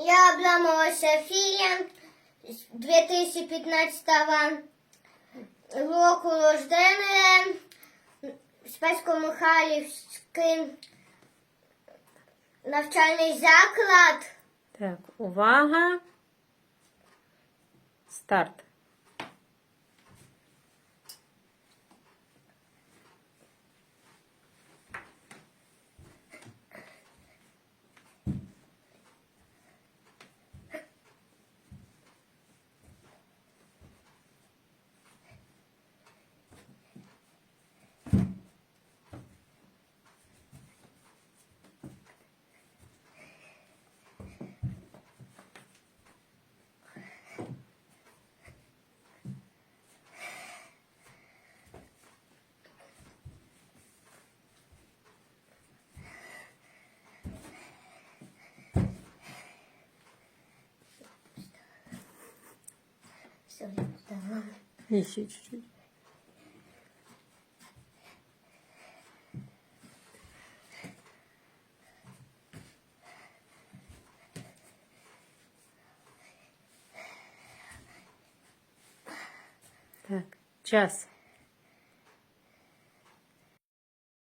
Я обламала Софія 2015 року рождення Спецько-Михайлівський навчальний заклад. Так, увага. Старт. Все, я встала. Еще чуть-чуть. Так, час.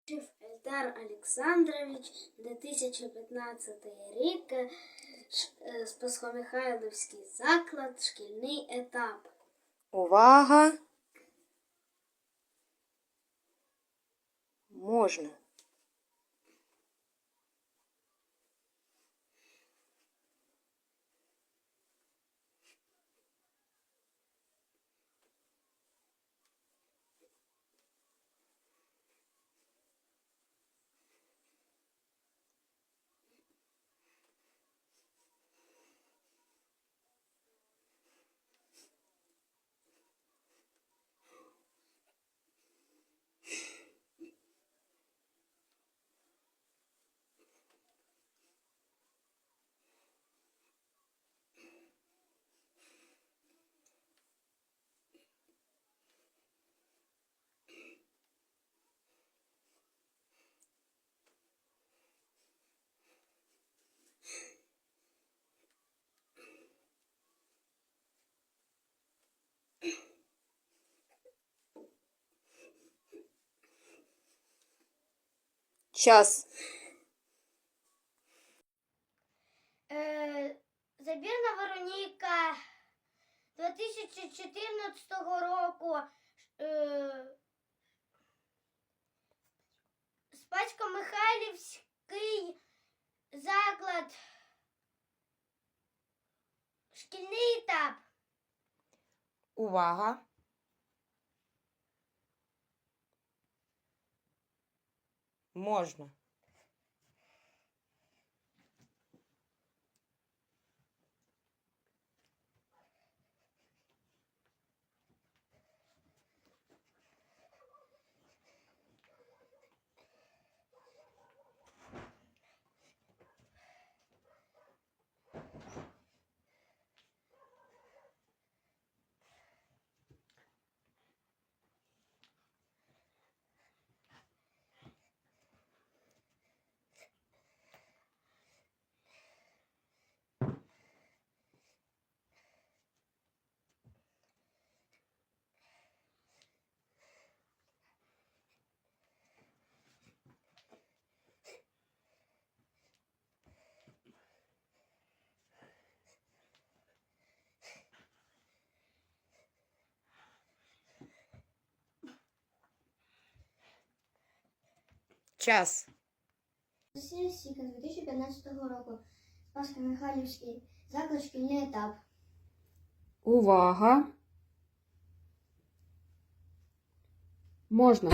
Ельдар Олександрович, 2015 рік, Спасхомихайлівський заклад, шкільний етап. Увага. Можна. Час. Е, Забірна Вероніка 2014 року е, Спадсько-Михайлівський заклад. Шкільний етап. Увага. Можна. Час. Сіка 2015 року. Спаска Михайлівський. заклад. Шкільний етап. Увага. Можна.